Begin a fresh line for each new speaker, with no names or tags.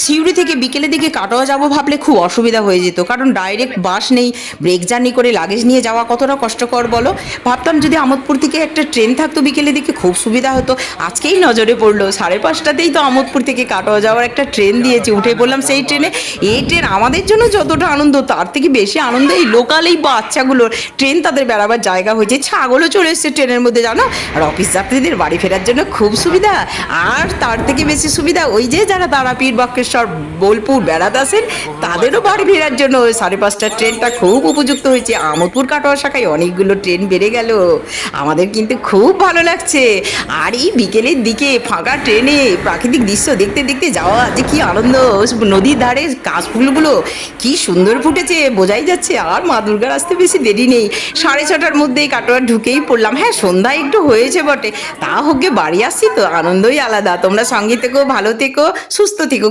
সিউড়ি থেকে বিকেলের দিকে কাটোয়া যাব ভাবলে খুব অসুবিধা হয়ে যেত। কারণ ডাইরেক্ট বাস নেই ব্রেক জার্নি করে লাগেজ নিয়ে যাওয়া কতটা কষ্টকর বলো? ভাবতাম যদি আমোদপুর থেকে একটা ট্রেন থাকতো বিকেলের দিকে, খুব সুবিধা হতো। আজকেই নজরে পড়ল, সাড়ে পাঁচটাতেই তো আমোদপুর থেকে কাটোয়া যাওয়ার একটা ট্রেন দিয়েছে। উঠে পড়লাম সেই ট্রেনে এই ট্রেন আমাদের জন্য যতটা আনন্দ, তার থেকে বেশি আনন্দ এই লোকাল এই বাচ্চাগুলোর। ট্রেন তাদের বেড়াবার জায়গা হয়েছে। ছাগলও চলে এসছে ট্রেনের মধ্যে, জানো? আর অফিস যাত্রীদের বাড়ি ফেরার জন্য খুব সুবিধা। আর তার থেকে বেশি সুবিধা ওই যে যারা তারাপীঠ বক্রেশ্বর বোলপুর বেড়াতে আসেন, তাদেরও বাড়ি ফেরার জন্য ওই সাড়ে পাঁচটার ট্রেনটা খুব উপযুক্ত হয়েছে। আমোদপুর কাটোয়া শাখায় অনেকগুলো ট্রেন বেড়ে গেল। আমাদের কিন্তু খুব ভালো লাগছে। আর এই বিকেলের দিকে ফাঁকা ট্রেনে প্রাকৃতিক দৃশ্য দেখতে দেখতে যাওয়া, যে কি আনন্দ। নদীর ধারে কাশফুলগুলো কি সুন্দর ফুটেছে, বোঝাই যাচ্ছে আর মা দুর্গার আসতে বেশি দেরি নেই। সাড়ে ছটার মধ্যেই কাটোয়া ঢুকেই পড়লাম। হ্যাঁ সন্ধ্যা একটু হয়েছে বটে। তা হোক বাড়ি আসছি তো, আনন্দই আলাদা। তোমরা সঙ্গে থেকো, ভালো থেকো, সুস্থ থেকো।